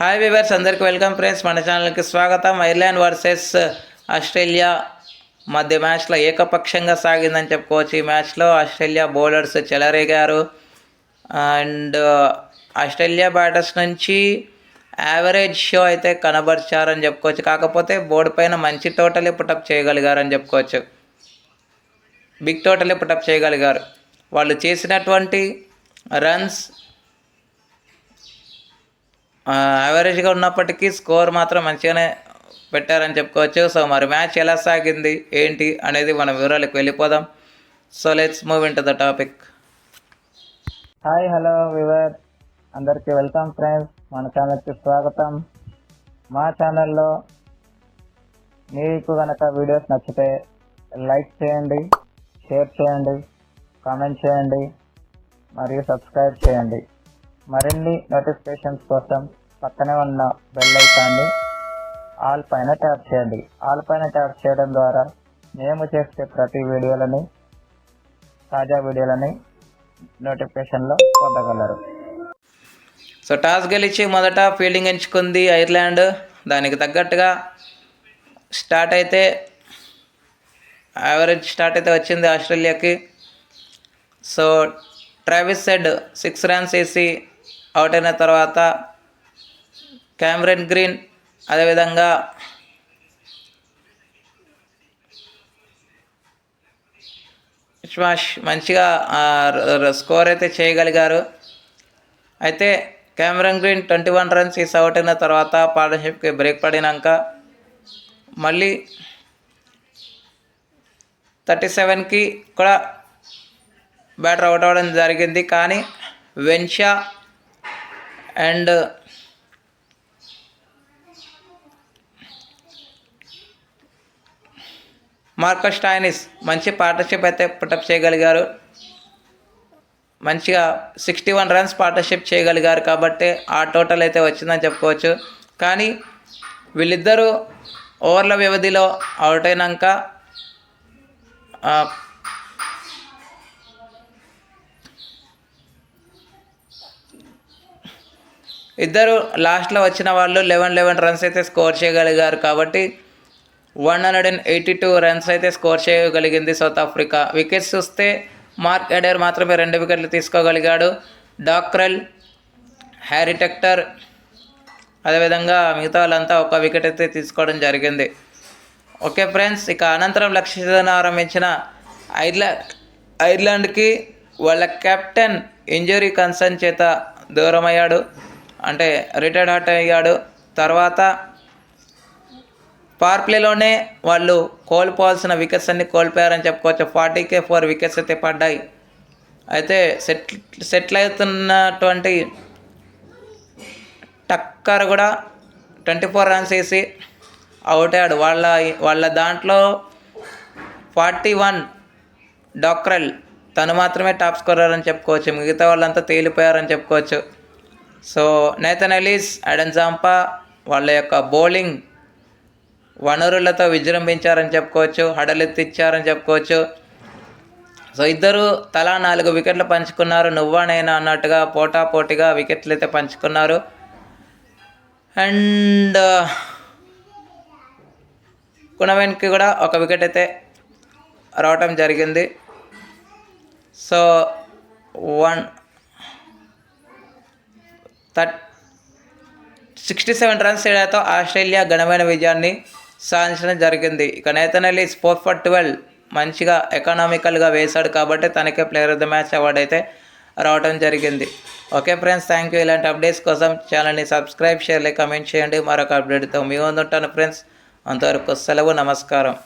Hi viewers అందరికి welcome friends మన ఛానల్కి స్వాగతం. ఐర్లాండ్ వర్సెస్ ఆస్ట్రేలియా మధ్య మ్యాచ్లో ఏకపక్షంగా సాగిందని చెప్పుకోవచ్చు. ఈ మ్యాచ్లో ఆస్ట్రేలియా బౌలర్స్ చెలరేగారు. అండ్ ఆస్ట్రేలియా బ్యాటర్స్ నుంచి యావరేజ్ షో అయితే కనబరిచారని చెప్పుకోవచ్చు. కాకపోతే బోర్డు పైన మంచి టోటలే పుటప్ చేయగలిగారని చెప్పుకోవచ్చు. బిగ్ టోటలే పుటప్ చేయగలిగారు. వాళ్ళు చేసినటువంటి రన్స్ యావరేజ్గా ఉన్నప్పటికీ స్కోర్ మాత్రం మంచిగానే పెట్టారని చెప్పుకోవచ్చు. సో మరి మ్యాచ్ ఎలా సాగింది? ఏంటి? అనేది మన వివరాలకు వెళ్ళిపోదాం. So let's move in to the topic hi hello viewer అందరికీ వెల్కమ్ ఫ్రెండ్స్ మన ఛానల్కి స్వాగతం. మా ఛానల్లో మీకు కనుక వీడియోస్ నచ్చితే లైక్ చేయండి షేర్ చేయండి కామెంట్ చేయండి మరియు సబ్స్క్రైబ్ చేయండి. మరిన్ని నోటిఫికేషన్స్ కోసం పక్కనే ఉన్న బెల్ ఐకాన్ని ఆల్ పైన ట్యాప్ చేయండి. ఆల్ పైన ట్యాప్ చేయడం ద్వారా మేము చేసే ప్రతి వీడియోలని తాజా వీడియోలని నోటిఫికేషన్లో పొందగలరు. సో టాస్ గెలిచి మొదట ఫీల్డింగ్ ఎంచుకుంది ఐర్లాండ్. దానికి తగ్గట్టుగా స్టార్ట్ అయితే యావరేజ్ స్టార్ట్ అయితే వచ్చింది ఆస్ట్రేలియాకి. So Travis Head six runs వేసి అవుట్ అయిన తర్వాత క్యామ్రెన్ గ్రీన్ అదేవిధంగా స్మాష్ మంచిగా స్కోర్ అయితే చేయగలిగారు. అయితే Cameron Green twenty one runs is out అయిన తర్వాత పార్ట్నర్షిప్కి బ్రేక్ పడినాక మళ్ళీ థర్టీ సెవెన్కి కూడా బ్యాటర్ అవుట్ అవ్వడం జరిగింది. కానీ వెన్షా అండ్ మార్కస్ స్టాయినిస్ మంచి పార్ట్నర్షిప్ అయితే పుటప్ చేయగలిగారు. మంచిగా సిక్స్టీ వన్ రన్స్ పార్ట్నర్షిప్ చేయగలిగారు కాబట్టి ఆ టోటల్ అయితే వచ్చిందని చెప్పుకోవచ్చు. కానీ వీళ్ళిద్దరూ ఓవర్ల వ్యవధిలో అవుట్ అయినాక ఇద్దరు లాస్ట్లో వచ్చిన వాళ్ళు లెవెన్ లెవెన్ రన్స్ అయితే స్కోర్ చేయగలిగారు కాబట్టి one hundred and eighty two runs అయితే స్కోర్ చేయగలిగింది సౌత్ ఆఫ్రికా. వికెట్స్ చూస్తే మార్క్ ఎడేర్ మాత్రమే రెండు వికెట్లు తీసుకోగలిగాడు. డాక్రెల్ హ్యారీ టెక్టర్ అదేవిధంగా మిగతా వాళ్ళంతా ఒక వికెట్ అయితే తీసుకోవడం జరిగింది. ఓకే ఫ్రెండ్స్ ఇక అనంతరం లక్ష్యం ఆరంభించిన ఐర్లా ఐర్లాండ్కి వాళ్ళ కెప్టెన్ ఇంజరీ కన్సర్న్ చేత దూరమయ్యాడు. అంటే రిటైర్డ్ అవుట్ అయ్యాడు. తర్వాత పవర్ ప్లేలోనే వాళ్ళు కోల్పోవాల్సిన వికెట్స్ అన్ని కోల్పోయారని చెప్పుకోవచ్చు. ఫార్టీకే ఫోర్ వికెట్స్ అయితే పడ్డాయి. అయితే సెట్ సెటిల్ అవుతున్నటువంటి టక్కర్ కూడా ట్వంటీ ఫోర్ రన్స్ వేసి అవుట్ అయ్యాడు. వాళ్ళ వాళ్ళ దాంట్లో ఫార్టీ వన్ డాక్రల్ తను మాత్రమే టాప్ స్కోరర్ అని చెప్పుకోవచ్చు. మిగతా వాళ్ళంతా తేలిపోయారని చెప్పుకోవచ్చు. So Nathan Ellis Adam Zampa వాళ్ళ యొక్క బౌలింగ్ వనరులతో విజృంభించారని చెప్పుకోవచ్చు హడలెత్తిచ్చారని చెప్పుకోవచ్చు. సో ఇద్దరు తలా నాలుగు వికెట్లు పంచుకున్నారు. నువ్వా నేను అన్నట్టుగా పోటా పోటీగా వికెట్లు అయితే పంచుకున్నారు. అండ్ కుణవెన్కి కూడా ఒక వికెట్ అయితే రావటం జరిగింది. So one thirty sixty seven runs తేడాతో ఆస్ట్రేలియా ఘనమైన విజయాన్ని సాధించడం జరిగింది. ఇక Nathan Ellis four for twelve మంచిగా ఎకనామికల్గా వేశాడు కాబట్టి తనకే player of the match award అయితే రావడం జరిగింది. ఓకే ఫ్రెండ్స్ థ్యాంక్ యూ ఇలాంటి అప్డేట్స్ కోసం ఛానల్ని సబ్స్క్రైబ్ చేయాలి కమెంట్ చేయండి. మరొక అప్డేట్తో మీ ముందు ఉంటాను ఫ్రెండ్స్ అంతవరకు సెలవు నమస్కారం.